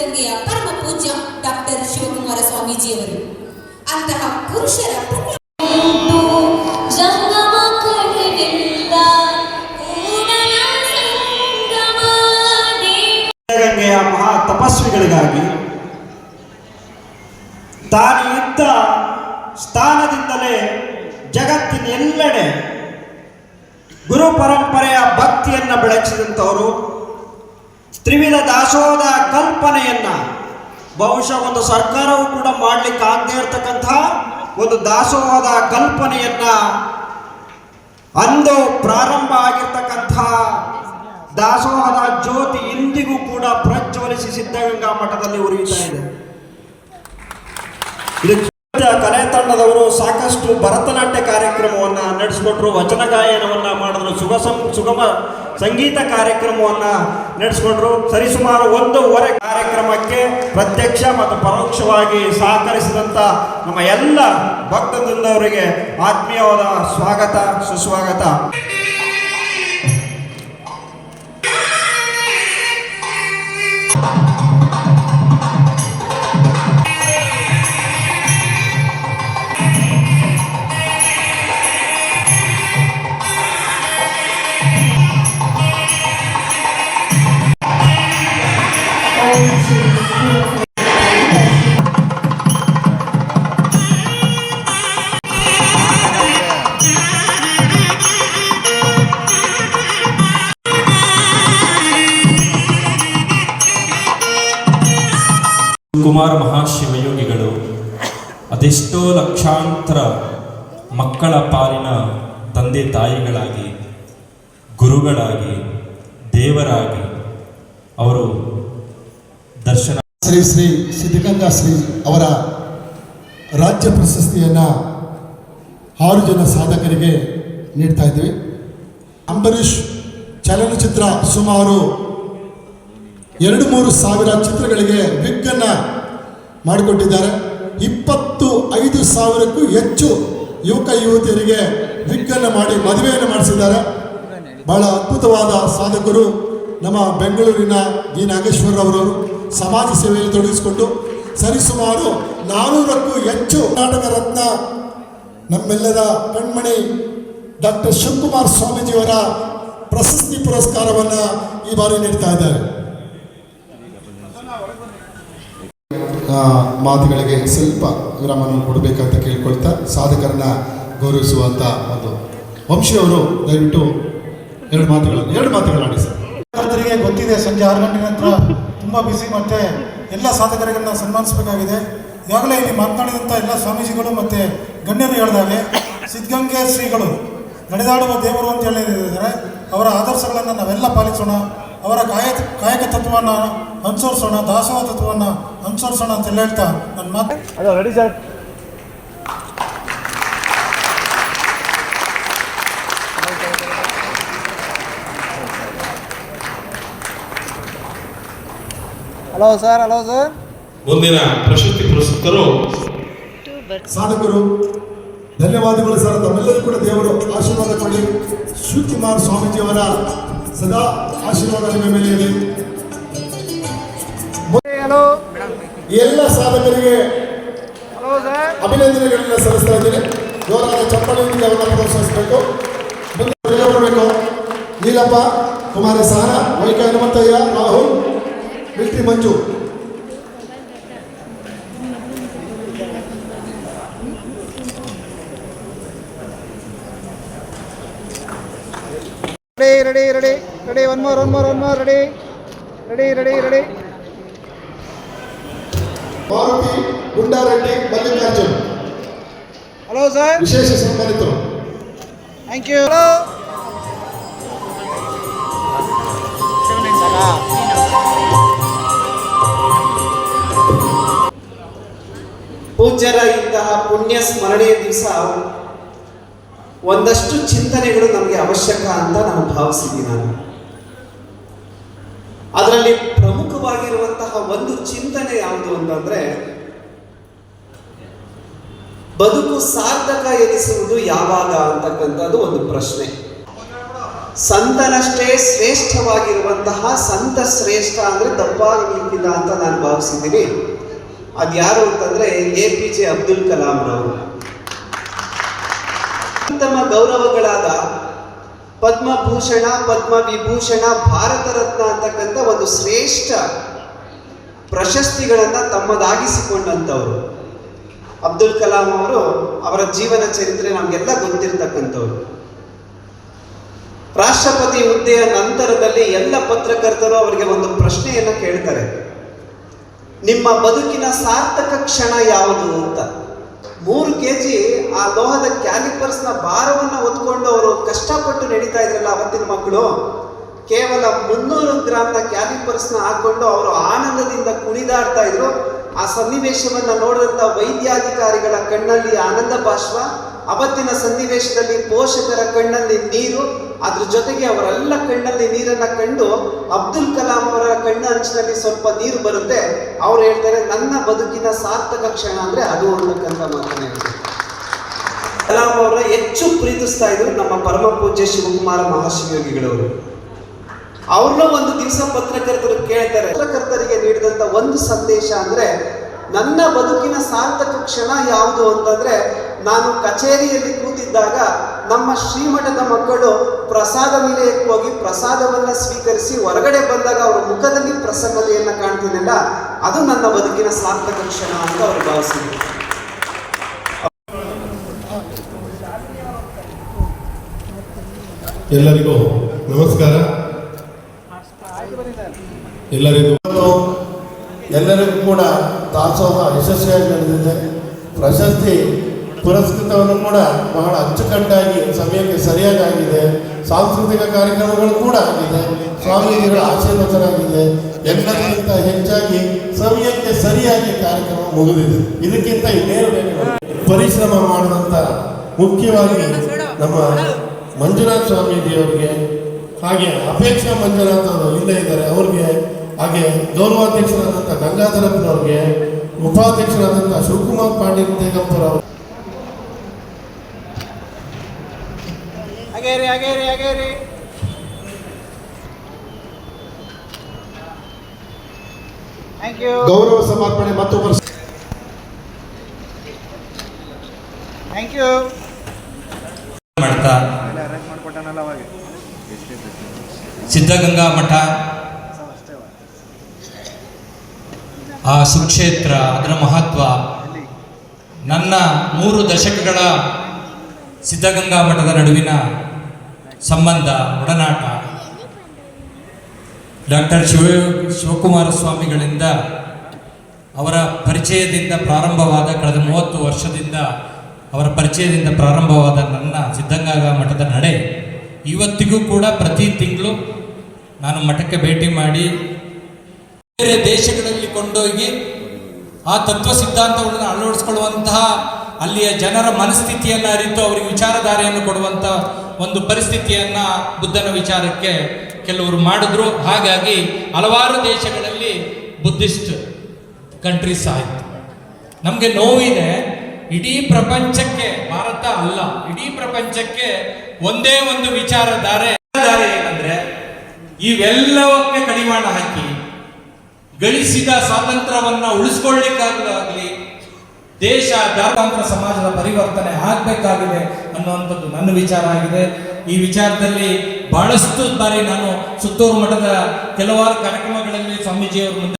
ಸಿದ್ಧಗಂಗೆಯ ಪರಮ ಪೂಜ್ಯ ಡಾಕ್ಟರ್ ಶಿವಕುಮಾರ ಸ್ವಾಮೀಜಿಯವರು. ಅಂತಹ ಪುರುಷರ ಮಹಾ ತಪಸ್ವಿಗಳಿಗಾಗಿ ತಾನು ಇದ್ದ ಸ್ಥಾನದಿಂದಲೇ ಜಗತ್ತಿನ ಎಲ್ಲೆಡೆ ಗುರು ಪರಂಪರೆಯ ಭಕ್ತಿಯನ್ನು ಬೆಳೆಸಿದಂಥವರು ತ್ರಿವಿಧ ದಾಸೋಹದ ಕಲ್ಪನೆಯನ್ನ ಬಹುಶಃ ಒಂದು ಸರ್ಕಾರವು ಕೂಡ ಮಾಡಲಿಕ್ಕೆ ಆಗದೆ ಇರತಕ್ಕಂತಹ ಒಂದು ದಾಸೋಹದ ಕಲ್ಪನೆಯನ್ನ ಅಂದು ಪ್ರಾರಂಭ ಆಗಿರ್ತಕ್ಕಂತಹ ದಾಸೋಹದ ಜ್ಯೋತಿ ಇಂದಿಗೂ ಕೂಡ ಪ್ರಜ್ವಲಿಸಿ ಸಿದ್ಧಗಂಗಾ ಮಠದಲ್ಲಿ ಉರಿಯುತ್ತಾ ಇದೆ. ಕಲೆ ತಂಡದವರು ಸಾಕಷ್ಟು ಭರತನಾಟ್ಯ ಕಾರ್ಯಕ್ರಮವನ್ನ ನಡೆಸಿಕೊಟ್ರು ವಚನ ಗಾಯನವನ್ನ ಮಾಡಿದ್ರು ಸುಗಮ ಸಂಗೀತ ಕಾರ್ಯಕ್ರಮವನ್ನ ನಡೆಸಿಕೊಂಡ್ರು. ಸರಿಸುಮಾರು ಒಂದೂವರೆ ಕಾರ್ಯಕ್ರಮಕ್ಕೆ ಪ್ರತ್ಯಕ್ಷ ಮತ್ತು ಪರೋಕ್ಷವಾಗಿ ಸಹಕರಿಸಿದಂಥ ನಮ್ಮ ಎಲ್ಲ ಭಕ್ತ ಆತ್ಮೀಯವಾದ ಸ್ವಾಗತ ಸುಸ್ವಾಗತ. ಕುಮಾರ ಮಹಾಶಿವಯೋಗಿಗಳು, ಅದೆಷ್ಟೋ ಲಕ್ಷಾಂತರ ಮಕ್ಕಳ ಪಾಲಿನ ತಂದೆ ತಾಯಿಗಳಾಗಿ, ಗುರುಗಳಾಗಿ, ದೇವರಾಗಿ ಅವರು ದರ್ಶನ ಶ್ರೀ ಶ್ರೀ ಸಿದ್ಧಗಂಗಾ ಶ್ರೀ ಅವರ ರಾಜ್ಯ ಪ್ರಶಸ್ತಿಯನ್ನು ಆರು ಜನ ಸಾಧಕರಿಗೆ ನೀಡ್ತಾ ಇದ್ದೀವಿ. ಅಂಬರೀಷ್ ಚಲನಚಿತ್ರ ಸುಮಾರು ಎರಡು ಮೂರು ಸಾವಿರ ಚಿತ್ರಗಳಿಗೆ ವಿಗ್ಗನ್ನು ಮಾಡಿಕೊಟ್ಟಿದ್ದಾರೆ. ಇಪ್ಪತ್ತು ಐದು ಸಾವಿರಕ್ಕೂ ಹೆಚ್ಚು ಯುವಕ ಯುವತಿಯರಿಗೆ ವಿಗ್ಗನ್ನು ಮಾಡಿ ಮದುವೆಯನ್ನು ಮಾಡಿಸಿದ್ದಾರೆ. ಬಹಳ ಅದ್ಭುತವಾದ ಸಾಧಕರು ನಮ್ಮ ಬೆಂಗಳೂರಿನ ಜಿ ನಾಗೇಶ್ವರರವರು ಸಮಾಜ ಸೇವೆಯಲ್ಲಿ ತೊಡಗಿಸಿಕೊಂಡು ಸರಿಸುಮಾರು ನಾನೂರಕ್ಕೂ ಹೆಚ್ಚು ಕರ್ನಾಟಕ ರತ್ನ ನಮ್ಮೆಲ್ಲರ ಕಣ್ಮಣಿ ಡಾಕ್ಟರ್ ಶಿವಕುಮಾರ್ ಸ್ವಾಮೀಜಿಯವರ ಪ್ರಶಸ್ತಿ ಪುರಸ್ಕಾರವನ್ನು ಈ ಬಾರಿ ನೀಡ್ತಾ ಇದ್ದಾರೆ ಆ, ಮಾತುಗಳಿಗೆ ಸ್ವಲ್ಪ ವಿರಾಮವನ್ನು ಕೊಡಬೇಕಂತ ಕೇಳ್ಕೊಳ್ತಾ ಸಾಧಕರನ್ನ ಗೌರವಿಸುವಂತ ಒಂದು ವಂಶಿಯವರು ದಯವಿಟ್ಟು ಎರಡು ಮಾತುಗಳನ್ನು, ಎರಡು ಮಾತುಗಳಾಡಿ ಸರ್. ಗೊತ್ತಿದೆ, ಸಂಜೆ ಆರು ಗಂಟೆ ನಂತರ ತುಂಬ ಬ್ಯುಸಿ ಮತ್ತು ಎಲ್ಲ ಸಾಧಕರಿಗೆ ನಾವು ಸನ್ಮಾನಿಸಬೇಕಾಗಿದೆ. ಈಗಾಗಲೇ ಇಲ್ಲಿ ಮಾತನಾಡಿದಂಥ ಎಲ್ಲ ಸ್ವಾಮೀಜಿಗಳು ಮತ್ತು ಗಣ್ಯರು ಹೇಳಿದಾಗೆ ಸಿದ್ಧಗಂಗೆ ಶ್ರೀಗಳು ನಡೆದಾಡುವ ದೇವರು ಅಂತ ಹೇಳಿದ್ದಾರೆ. ಅವರ ಆದರ್ಶಗಳನ್ನು ನಾವೆಲ್ಲ ಪಾಲಿಸೋಣ. ಅವರ ಗಾಯಕ ಗಾಯಕ ತತ್ವವನ್ನು ಅನುಸರಿಸೋಣ ದಾಸೋಹ ತತ್ವವನ್ನು ಅನುಸರಿಸೋಣ ಅಂತ ಹೇಳ್ತಾ ನನ್ನ ಮಾತು. ಹಲೋ ಸರ್ ಹಲೋ ಸರ್ ಮುಂದಿನ ಪ್ರಶಸ್ತಿ ಪುರಸ್ಕೃತರು ಸಾಧಕರು ಧನ್ಯವಾದಗಳು ಸರ್ ತಮ್ಮೆಲ್ಲರೂ ಕೂಡ ದೇವರು ಆಶೀರ್ವಾದ ಕೊಡಿ. ಶಿವಕುಮಾರ್ ಸ್ವಾಮೀಜಿಯವರ ಸದಾ ಆಶೀರ್ವಾದ ನಿಮ್ಮ ಮೇಲೆ. ಇರಲಿ ಎಲ್ಲ ಸಾಧಕರಿಗೆ ಅಭಿನಂದನೆಗಳನ್ನ ಸಲ್ಲಿಸ್ತಾ ಇದ್ದೀನಿ. ಜೋರಾದ ಚಪ್ಪಲಿಯೊಂದಿಗೆ ಅವರನ್ನು ಪ್ರೋತ್ಸಾಹಿಸಬೇಕು. ಮುಂದೆ Neelappa Kumara Sahana ವೈಕ Hanumanthaiah Rahul military Manju. Ready ready ready ready one more one more one more ready ready ready ready Maruti Gundareddy Mallikarjun hello sir ವಿಶೇಷ ಸನ್ಮಾನಿತರು ಥ್ಯಾಂಕ್ ಯು ಹಲೋ ಪೂಜ್ಯರ ಇಂತಹ ಪುಣ್ಯ ಸ್ಮರಣೆಯ ದಿವಸ ಒಂದಷ್ಟು ಚಿಂತನೆಗಳು ನಮಗೆ ಅವಶ್ಯಕ ಅಂತ ನಾನು ಭಾವಿಸಿದ್ದೀನಿ ನಾನು. ಅದರಲ್ಲಿ ಪ್ರಮುಖವಾಗಿರುವಂತಹ ಒಂದು ಚಿಂತನೆ ಯಾವುದು ಅಂತಂದ್ರೆ, ಬದುಕು ಸಾರ್ಥಕ ಎನಿಸುವುದು ಯಾವಾಗ ಅಂತಕ್ಕಂಥದ್ದು ಒಂದು ಪ್ರಶ್ನೆ. ಸಂತನಷ್ಟೇ ಶ್ರೇಷ್ಠವಾಗಿರುವಂತಹ ಸಂತ ಶ್ರೇಷ್ಠ ಅಂದ್ರೆ ತಪ್ಪಾಗಲಿಕ್ಕಿಲ್ಲ ಅಂತ ನಾನು ಭಾವಿಸಿದ್ದೀನಿ. ಅದ್ಯಾರು ಅಂತಂದ್ರೆ A P J Abdul Kalam ರವರು. ಉತ್ತಮ ಗೌರವಗಳಾದ ಪದ್ಮಭೂಷಣ ಪದ್ಮ ವಿಭೂಷಣ ಭಾರತ ರತ್ನ ಅಂತಕ್ಕಂಥ ಒಂದು ಶ್ರೇಷ್ಠ ಪ್ರಶಸ್ತಿಗಳನ್ನ ತಮ್ಮದಾಗಿಸಿಕೊಂಡಂಥವ್ರು. ಅಬ್ದುಲ್ ಕಲಾಂ ಅವರು ಅವರ ಜೀವನ ಚರಿತ್ರೆ ನಮಗೆಲ್ಲ ಗೊತ್ತಿರ್ತಕ್ಕಂಥವ್ರು. ರಾಷ್ಟ್ರಪತಿ ಹುದ್ದೆಯ ನಂತರದಲ್ಲಿ ಎಲ್ಲ ಪತ್ರಕರ್ತರು ಅವರಿಗೆ ಒಂದು ಪ್ರಶ್ನೆಯನ್ನು ಕೇಳ್ತಾರೆ. ನಿಮ್ಮ ಬದುಕಿನ ಸಾರ್ಥಕ ಕ್ಷಣ ಯಾವುದು ಅಂತ. ಮೂರು ಕೆ ಜಿ ಆ ಲೋಹದ ಕ್ಯಾಲಿಪರ್ಸ್ನ ಭಾರವನ್ನು ಹೊತ್ಕೊಂಡು ಅವರು ಕಷ್ಟಪಟ್ಟು ನಡೀತಾ ಇದ್ರಲ್ಲ ಅವತ್ತಿನ ಮಕ್ಕಳು, ಕೇವಲ ಮುನ್ನೂರು ಗ್ರಾಮ್ನ ಕ್ಯಾಲಿಪರ್ಸ್ನ ಹಾಕೊಂಡು ಅವರು ಆನಂದದಿಂದ ಕುಣಿದಾಡ್ತಾ ಇದ್ರು. ಆ ಸನ್ನಿವೇಶವನ್ನು ನೋಡಿದಂಥ ವೈದ್ಯಾಧಿಕಾರಿಗಳ ಕಣ್ಣಲ್ಲಿ ಆನಂದ ಭಾಷ್ವ ಅವತ್ತಿನ ಸನ್ನಿವೇಶದಲ್ಲಿ ಪೋಷಕರ ಕಣ್ಣಲ್ಲಿ ನೀರು ಅದ್ರ ಜೊತೆಗೆ ಅವರೆಲ್ಲ ಕಣ್ಣಲ್ಲಿ ನೀರನ್ನ ಕಂಡು ಅಬ್ದುಲ್ ಕಲಾಂ ಅವರ ಕಣ್ಣ ಅಂಚಿನಲ್ಲಿ ಸ್ವಲ್ಪ ನೀರು ಬರುತ್ತೆ. ಅವ್ರು ಹೇಳ್ತಾರೆ, ನನ್ನ ಬದುಕಿನ ಸಾರ್ಥಕ ಕ್ಷಣ ಅಂದ್ರೆ ಅದು ಅಂತಕ್ಕಂಥ ಮಾತನ್ನ ಕಲಾಂ ಅವರ ಹೆಚ್ಚು ಪ್ರೀತಿಸ್ತಾ ಇದ್ರು ನಮ್ಮ ಪರಮ ಪೂಜ್ಯ ಶಿವಕುಮಾರ ಮಹಾಶಿವಯೋಗಿಗಳವರು. ಅವ್ರನ್ನ ಒಂದು ದಿವಸ ಪತ್ರಕರ್ತರು ಕೇಳ್ತಾರೆ, ಪತ್ರಕರ್ತರಿಗೆ ನೀಡಿದಂತ ಒಂದು ಸಂದೇಶ ಅಂದ್ರೆ, ನನ್ನ ಬದುಕಿನ ಸಾರ್ಥಕ ಕ್ಷಣ ಯಾವುದು ಅಂತಂದ್ರೆ, ನಾನು ಕಚೇರಿಯಲ್ಲಿ ಕೂತಿದ್ದಾಗ ನಮ್ಮ ಶ್ರೀಮಠದ ಮಕ್ಕಳು ಪ್ರಸಾದ ನಿಲಯಕ್ಕೆ ಹೋಗಿ ಪ್ರಸಾದವನ್ನು ಸ್ವೀಕರಿಸಿ ಹೊರಗಡೆ ಬಂದಾಗ ಅವರ ಮುಖದಲ್ಲಿ ಪ್ರಸನ್ನತೆಯನ್ನು ಕಾಣ್ತೀನಲ್ಲ ಅದು ನನ್ನ ಬದುಕಿನ ಸಾರ್ಥಕ ಕ್ಷಣ ಅಂತ ಅವರು ಭಾವಿಸಿದರು. ಎಲ್ಲರಿಗೂ ನಮಸ್ಕಾರ. ಎಲ್ಲರಿಗೂ ಎಲ್ಲರಿಗೂ ಕೂಡ ದಾಸೋಹ ಯಶಸ್ವಿಯಾಗಿ ನಡೆದಿದೆ. ಪ್ರಶಸ್ತಿ ಪುರಸ್ಕೃತವನ್ನು ಕೂಡ ಬಹಳ ಅಚ್ಚುಕಟ್ಟಾಗಿ, ಸಮಯಕ್ಕೆ ಸರಿಯಾಗಿ ಆಗಿದೆ ಸಾಂಸ್ಕೃತಿಕ ಕಾರ್ಯಕ್ರಮಗಳು ಕೂಡ ಆಗಿದೆ. ಸ್ವಾಮೀಜಿಗಳ ಆಶೀರ್ವಚನ ಆಗಿದೆ ಎಲ್ಲದಕ್ಕಿಂತ ಹೆಚ್ಚಾಗಿ ಸಮಯಕ್ಕೆ ಸರಿಯಾಗಿ ಕಾರ್ಯಕ್ರಮ ಮುಗಿದಿದೆ. ಇದಕ್ಕಿಂತ ಇನ್ನೇನು ಪರಿಶ್ರಮ ಮಾಡಿದಂಥ ಮುಖ್ಯವಾಗಿ ನಮ್ಮ ಮಂಜುನಾಥ್ ಸ್ವಾಮೀಜಿಯವರಿಗೆ, ಹಾಗೆ ಅಪೇಕ್ಷಾ ಮಂಜುನಾಥ್ ಅವರು ಇಲ್ಲೇ ಇದ್ದಾರೆ, ಅವ್ರಿಗೆ, ಹಾಗೆ ಗೌರವಾಧ್ಯಕ್ಷರಾದಂಥ ಗಂಗಾಧರಪ್ಪನವ್ರಿಗೆ ಉಪಾಧ್ಯಕ್ಷರಾದಂಥ ಶಿವಕುಮಾರ್ ಪಾಟೀಲ್ ತೇಗಂಪುರ ಅವರು ಹಾಗೇರಿ ಹಾಗೇರಿ ಹಾಗೇರಿ. ಥ್ಯಾಂಕ್ ಯು ಗೌರವ ಸಮರ್ಪಣೆ ಮತ್ತೊಬ್ಬರು ಥ್ಯಾಂಕ್ ಯು ಮಾಡ್ತಾ. ಸಿದ್ಧಗಂಗಾ ಮಠ. ಆ ಸುಕ್ಷೇತ್ರ ಅದರ ಮಹತ್ವ. ನನ್ನ ಮೂರು ದಶಕಗಳ ಸಿದ್ಧಗಂಗಾ ಮಠದ ನಡುವಿನ ಸಂಬಂಧ, ಒಡನಾಟ. ಡಾಕ್ಟರ್ ಶಿವ, ಶಿವಕುಮಾರ ಸ್ವಾಮಿಗಳಿಂದ ಅವರ ಪರಿಚಯದಿಂದ ಪ್ರಾರಂಭವಾದ ಕಳೆದ ಮೂವತ್ತು ವರ್ಷದಿಂದ ಅವರ ಪರಿಚಯದಿಂದ ಪ್ರಾರಂಭವಾದ ನನ್ನ ಸಿದ್ಧಗಂಗಾ ಮಠದ ನಡೆ, ಇವತ್ತಿಗೂ ಕೂಡ ಪ್ರತಿ ತಿಂಗಳು ನಾನು ಮಠಕ್ಕೆ ಭೇಟಿ ಮಾಡಿ ಬೇರೆ ದೇಶಗಳಲ್ಲಿ ಕೊಂಡೋಗಿ ಆ ತತ್ವ ಸಿದ್ಧಾಂತಗಳನ್ನು ಅಳವಡಿಸ್ಕೊಳ್ಳುವಂತಹ ಅಲ್ಲಿಯ ಜನರ ಮನಸ್ಥಿತಿಯನ್ನು ಅರಿತು ಅವರಿಗೆ ವಿಚಾರಧಾರೆಯನ್ನು ಕೊಡುವಂಥ ಒಂದು ಪರಿಸ್ಥಿತಿಯನ್ನು ಬುದ್ಧನ ವಿಚಾರಕ್ಕೆ ಕೆಲವರು ಮಾಡಿದ್ರು. ಹಾಗಾಗಿ ಹಲವಾರು ದೇಶಗಳಲ್ಲಿ ಬುದ್ಧಿಸ್ಟ್ ಕಂಟ್ರೀಸ್ ಆಯಿತು. ನಮಗೆ ನೋವಿದೆ, ಇಡೀ ಪ್ರಪಂಚಕ್ಕೆ, ಭಾರತ ಅಲ್ಲ, ಇಡೀ ಪ್ರಪಂಚಕ್ಕೆ ಒಂದೇ ಒಂದು ವಿಚಾರಧಾರೆ. ದಾರೆ ಏನಂದ್ರೆ, ಇವೆಲ್ಲವಕ್ಕೆ ಕಡಿವಾಣ ಹಾಕಿ, ಗಳಿಸಿದ ಸ್ವಾತಂತ್ರ್ಯವನ್ನ ಉಳಿಸ್ಕೊಳ್ಳಿಕ್ಕಾಗಲಿ ದೇಶ ಜಾತಾಂತರ ಸಮಾಜದ ಪರಿವರ್ತನೆ ಆಗಬೇಕಾಗಿದೆ ಅನ್ನುವಂಥದ್ದು ನನ್ನ ವಿಚಾರ ಆಗಿದೆ. ಈ ವಿಚಾರದಲ್ಲಿ ಬಹಳಷ್ಟು ಬಾರಿ ನಾನು ಸುತ್ತೂರು ಮಠದ ಕೆಲವಾರು ಕಾರ್ಯಕ್ರಮಗಳಲ್ಲಿ ಸ್ವಾಮೀಜಿಯವರು ಮುಂದೆ